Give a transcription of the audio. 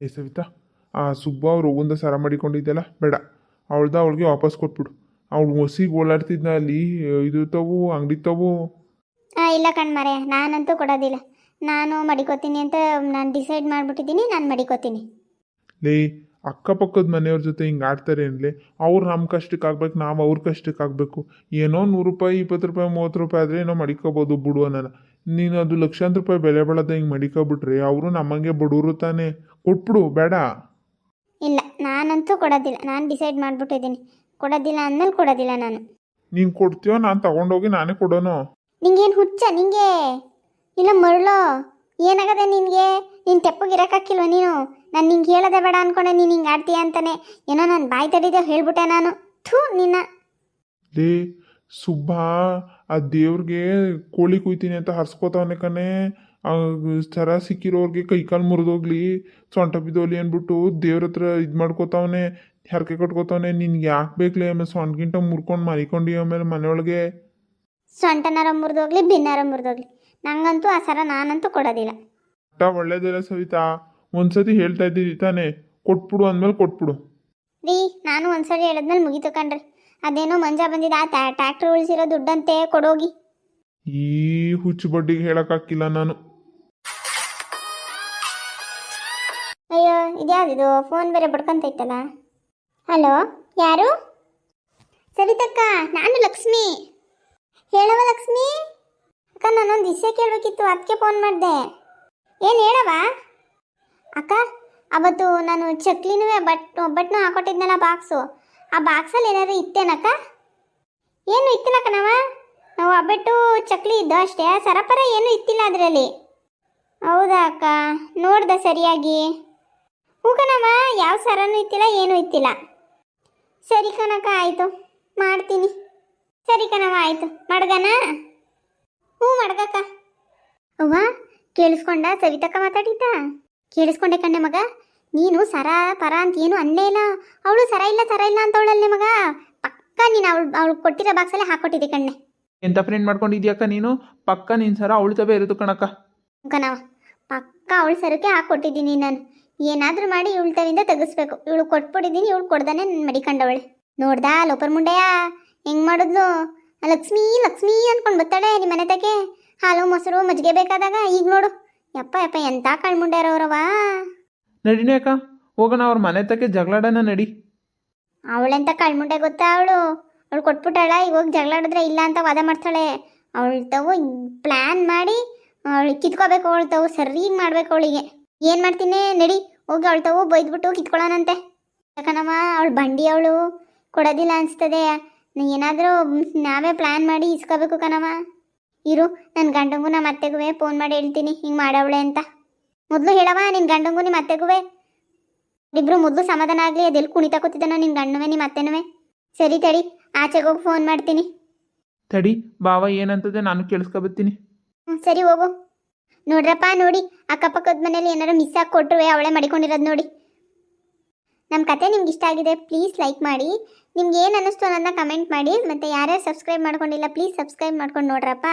ಏ ಸವಿತಾ ಆ ಸುಬ್ಬ ಅವ್ರು ಒಂದ ಸರ ಮಾಡಿಕೊಂಡಿದ್ದೆಲ್ಲ ಬೇಡ. ಅವಳ್ದ ಅವಳಿಗೆ ವಾಪಸ್ ಕೊಟ್ಬಿಡು. ಅವಳು ಹೊಸಿಗೆ ಓಡಾಡ್ತಿದ್ನ ಅಲ್ಲಿ ಇದು ತವು ಅಂಗಡಿ ತವು. ಆ, ಇಲ್ಲ ಕಣ್ಮರೆ ನಾನಂತೂ ಕೊಡೋದಿಲ್ಲ. ನಾನು ಮಡಿಕೋತೀನಿ ಅಂತ ನಾನು ಡಿಸೈಡ್ ಮಾಡಿಬಿಟ್ಟಿದ್ದೀನಿ ನಾನು ಮಡಿಕೋತೀನಿ. ಲೇ ಅಕ್ಕಪಕ್ಕದ ಮನೆಯವ್ರ ಜೊತೆ ಹಿಂಗೆ ಆಡ್ತಾರೆ ಅನ್ಲಿ ಅವ್ರು ನಮ್ಮ ಕಷ್ಟಕ್ಕೆ ಆಗ್ಬೇಕು ನಾವು ಅವ್ರ ಕಷ್ಟಕ್ಕೆ ಆಗಬೇಕು. ಏನೋ ನೂರು ರೂಪಾಯಿ ಇಪ್ಪತ್ತು ರೂಪಾಯಿ ಮೂವತ್ತು ರೂಪಾಯಿ ಆದರೆ ಏನೋ ಮಡಿಕೋಬೋದು ಬಿಡು ಅನ್ನೋಣ ನೀನು ಅದು ಲಕ್ಷಾಂತರ ರೂಪಾಯಿ ಬೆಲೆ ಬಾಳದ ಹಿಂಗೆ ಮಡಿಕೊಬಿಟ್ರೆ ಅವರು ನಮ್ಮಂಗೆ ಬಡವರು ತಾನೇ. ಕೊಟ್ಬಿಡು ಬೇಡ. ಇಲ್ಲ ನಾನಂತೂ ಕೊಡೋದಿಲ್ಲ. ನಾನು ಡಿಸೈಡ್ ಮಾಡಿಬಿಟ್ಟಿದ್ದೀನಿ ಕೊಡೋದಿಲ್ಲ ಅಂದಮೇಲೆ ಕೊಡೋದಿಲ್ಲ ನಾನು. ನೀನು ಕೊಡ್ತೀಯೋ ನಾನು ತಗೊಂಡೋಗಿ ನಾನೇ ಕೊಡೋನು? ನಿಂಗೇನು ಹುಚ್ಚ ನಿಂಗೆ? ಇಲ್ಲ ಮರಳೋ? ಏನಾಗದೆ ನಿನಗೆ? ನೀನು ತೆಪ್ಪಗಿರಕ್ಕಾಕಿಲ್ವ ನೀನು? ನಾನು ನಿಂಗೆ ಹೇಳೋದೆ ಬೇಡ ಅನ್ಕೊಂಡೆ ನೀನು ಹಿಂಗೆ ಆಡ್ತೀಯ ಅಂತಾನೆ. ಏನೋ ನಾನು ಬಾಯಿ ತಡಿದೆ ಹೇಳ್ಬಿಟ್ಟೆ ನಾನು. ಥೂ, ನಿನ್ನ. ಲೇ, ಸುಬ್ಬಾ, ಆ ದೇವ್ರಿಗೆ ಕೋಳಿ ಕುಯ್ತೀನಿ ಅಂತ ಹರ್ಸ್ಕೋತಾವನೆ ಕಣೆ. ಆ ಸರ ಕೈ ಕಾಲು ಮುರಿದೋಗ್ಲಿ, ಸೊಂಟ ಬಿದ್ದೋಗ್ಲಿ ಅಂದ್ಬಿಟ್ಟು ದೇವ್ರ ಹತ್ರ ಇದು ಮಾಡ್ಕೋತಾವನೆ, ಹರಕೆ ಕಟ್ಕೋತಾವನೆ. ನಿನ್ಗೆ ಯಾಕೆ ಬೇಕಲೇ? ಆಮೇಲೆ ಸೊಂಟಗಿಂಟ ಮುರ್ಕೊಂಡು ಮರಿಕೊಂಡು ಆಮೇಲೆ ಮನೆಯೊಳಗೆ? ಸೊಂಟನಾರ ಮುರಿದೋಗ್ಲಿ ಭಿನ್ನಾರ ಮುರಿದೋಗ್ಲಿ. ನಂಗಂತೂ ಆ ಸರ ನಾನಂತೂ ಕೊಡೋದಿಲ್ಲ. ಅಟ್ಟ ಒಳ್ಳೇದಿಲ್ಲ ಸವಿತಾ. ಒಂದ್ಸತಿ ಹೇಳ್ತಾ ಇದ್ದೀನಿ ತಾನೆ. ಕೊಟ್ಬಿಡು ಅಂದ್ಮೇಲೆ ಕೊಟ್ಬಿಡು. ರೀ ನಾನು ಒಂದ್ಸರಿ ಹೇಳಿದ್ಮೇಲೆ ಮುಗೀತು ಕಣ್ರಿ. ಅದೇನೋ ಮಂಜ ಬಂದಿದೆ ಆ ಟ್ಯಾಕ್ಟ್ರ್ ಉಳಿಸಿರೋ ದುಡ್ಡಂತೆ ಕೊಡೋಗಿ. ಈ ಹುಚ್ಚು ಬಡ್ಡಿಗೆ ಹೇಳಕ್ಕಾಕಿಲ್ಲ ನಾನು. ಅಯ್ಯೋ ಇದ್ಯಾವ್ದಿದು ಫೋನ್ ಬೇರೆ ಬಡ್ಕೊಂತೈತಲ್ಲ. ಹಲೋ ಯಾರು? ಸವಿತಕ್ಕ ನಾನು ಲಕ್ಷ್ಮಿ. ನಾನೊಂದು ವಿಷಯ ಕೇಳಬೇಕಿತ್ತು ಅದಕ್ಕೆ ಫೋನ್ ಮಾಡಿದೆ. ಏನು ಹೇಳವ ಅಕ್ಕ, ಅವತ್ತು ನಾನು ಚಕ್ಲಿನೂ ಬಟ್ ಒಬ್ಬಟ್ಟನ್ನು ಹಾಕೊಟ್ಟಿದ್ನಲ್ಲ ಬಾಕ್ಸು ಆ ಬಾಕ್ಸಲ್ಲಿ ಏನಾದರೂ ಇತ್ತೇನಕ್ಕ ಏನು ಇತ್ತಿಲ್ಲ ನಾವ ನಾವು ಒಬ್ಬಟ್ಟು ಚಕ್ಲಿ ಇದ್ದು ಅಷ್ಟೇ ಸರಪರ ಏನೂ ಇತ್ತಿಲ್ಲ ಅದರಲ್ಲಿ. ಹೌದಾ ಅಕ್ಕ, ನೋಡ್ದೆ ಸರಿಯಾಗಿ. ಹೂ ಯಾವ ಸರನೂ ಇತ್ತಿಲ್ಲ, ಏನೂ ಇತ್ತಿಲ್ಲ. ಸರಿ ಕಣಕ್ಕ, ಆಯಿತು. ಮಾಡ್ತೀನಿ. ಸರಿ ಕಣವ ಆಯಿತು. ಮಡ್ಗನ ಹ್ಞೂ ಮಡ್ಗಕ್ಕ ಅವ್ವ ಕೇಳಿಸ್ಕೊಂಡ ಸವಿತಕ್ಕ ಮಾತಾಡಿದ್ದ? ಕೇಳಿಸ್ಕೊಂಡೆ ಕಣ್ಣೆ ಮಗ. ನೀನು ಸರ ಪರ ಅಂತ ಏನು ಅನ್ನೇ ಇಲ್ಲ. ಅವಳು ಸರ ಇಲ್ಲ ಸರ ಇಲ್ಲ ಅಂತವಳಲ್ಲೇ ಮಗ. ಪಕ್ಕ ನೀನು ಅವಳು ಅವಳು ಕೊಟ್ಟಿರೋ ಬಾಕ್ಸಲ್ಲೇ ಹಾಕೊಟ್ಟಿದ್ದೆ ಕಣ್ಣೆ. ಎಂತ ಫ್ರೆಂಡ್ ಮಾಡ್ಕೊಂಡಿದ್ಯಾಕ ನೀನು? ಪಕ್ಕ ನಿನ್ ಸರ ಅವಳು ತವೇ ಇರೋದು ಕಣಕ್ಕ. ಕಣವ ಪಕ್ಕ ಅವಳು ಸರಕ್ಕೆ ಹಾಕೊಟ್ಟಿದ್ದೀನಿ ನಾನು. ಏನಾದರೂ ಮಾಡಿ ಇವಳು ತವಿಂದ ತೆಗಿಸ್ಬೇಕು. ಇವಳು ಕೊಟ್ಬಿಟ್ಟಿದ್ದೀನಿ ಇವಳು ಕೊಡ್ದಾನೆ ನನ್ನ ಮಡಿಕೊಂಡವಳೆ ನೋಡ್ದಾ ಲೋಪರ್ ಮುಂಡೆಯಾ? ಹೆಂಗ್ ಮಾಡಿದ್ಲು? ಲಕ್ಷ್ಮೀ ಲಕ್ಷ್ಮೀ ಅನ್ಕೊಂಡು ಬರ್ತಾಳೆ ನಿಮ್ಮ ಮನೆ ತಗೆ. ಹಾಲು ಮೊಸರು ಮಜ್ಜಿಗೆ ಬೇಕಾದಾಗ ಈಗ ನೋಡು. ಯಪ್ಪ ಯಪ್ಪ ಎಂತ ಕಳ್ಮುಂಡ್ಯಾರವ್ರವ ನಡಿನೇ ಅಕ್ಕ. ಹೋಗೋಣ ಅವ್ರ ಮನೆ ತಕ್ಕೆ ಜಗಳಾಡನ ನಡಿ. ಅವಳೆಂತ ಕಳ್ಮುಂಡೆ ಗೊತ್ತಾ ಅವಳು? ಅವಳು ಕೊಟ್ಬಿಟ್ಟಾಳ ಈಗ ಹೋಗಿ ಜಗಳಾಡಿದ್ರೆ ಇಲ್ಲ ಅಂತ ವಾದ ಮಾಡ್ತಾಳೆ. ಅವಳು ತಾವು ಪ್ಲ್ಯಾನ್ ಮಾಡಿ ಅವಳು ಕಿತ್ಕೋಬೇಕು ಅವಳು ತಾವು ಸರಿ ಮಾಡ್ಬೇಕು ಅವಳಿಗೆ. ಏನು ಮಾಡ್ತೀನಿ ನಡಿ ಹೋಗಿ ಅವಳು ತಾವು ಬೈದ್ಬಿಟ್ಟು ಕಿತ್ಕೊಳ್ಳೋಣಂತೆ ಯಾಕನಮ್ಮ ಅವಳು ಬಂಡಿ ಅವಳು. ಕೊಡೋದಿಲ್ಲ ಅನಿಸ್ತದೆ. ಏನಾದರೂ ನಾವೇ ಪ್ಲ್ಯಾನ್ ಮಾಡಿ ಇಸ್ಕೋಬೇಕು ಕಣವ ಇರು ನನ್ನ ಗಂಡಂಗೂ ನಮ್ಮ ಅತ್ತೆಗೂ ಫೋನ್ ಮಾಡಿ ಹೇಳ್ತೀನಿ ಹಿಂಗೆ ಮಾಡವಳೆ ಅಂತ. ಮೊದಲು ಹೇಳವ ನಿನ್ನ ಗಂಡಂಗೂ ನಿಮ್ಮ ಅತ್ತೆಗೂ ಇಬ್ರು ಮೊದಲು ಸಮಾಧಾನ ಆಗಲಿ ಅದೆಲ್ಲಿ ಕುಣಿತ ಕೂತಿದ್ದಾನೋ ನಿನ್ನ ಗಂಡನೂ ನಿಮ್ಮ ಅತ್ತೆನೂ ಸರಿ ತಡಿ ಆಚೆಗೆ ಹೋಗಿ ಫೋನ್ ಮಾಡ್ತೀನಿ. ತಡಿ ಬಾವ ಏನಂತದೆ ನಾನು ಕೇಳಿಸ್ಕೊಬತ್ತೀನಿ. ಹ್ಞೂ ಸರಿ ಹೋಗು. ನೋಡ್ರಪ್ಪ ನೋಡಿ ಅಕ್ಕಪಕ್ಕದ ಮನೇಲಿ ಏನಾದ್ರು ಮಿಸ್ ಆಗಿ ಕೊಟ್ಟರು ಅವಳೇ ಮಡಿಕೊಂಡಿರೋದು ನೋಡಿ. ನಮ್ಮ ಕತೆ ನಿಮ್ಗೆ ಇಷ್ಟ ಆಗಿದೆ ಪ್ಲೀಸ್ ಲೈಕ್ ಮಾಡಿ. ನಿಮ್ಗೆ ಏನು ಅನ್ನಿಸ್ತು ಅನ್ನೋದನ್ನ ಕಮೆಂಟ್ ಮಾಡಿ ಮತ್ತು ಯಾರ್ಯಾರು ಸಬ್ಸ್ಕ್ರೈಬ್ ಮಾಡ್ಕೊಂಡಿಲ್ಲ ಪ್ಲೀಸ್ ಸಬ್ಸ್ಕ್ರೈಬ್ ಮಾಡ್ಕೊಂಡು ನೋಡ್ರಪ್ಪ.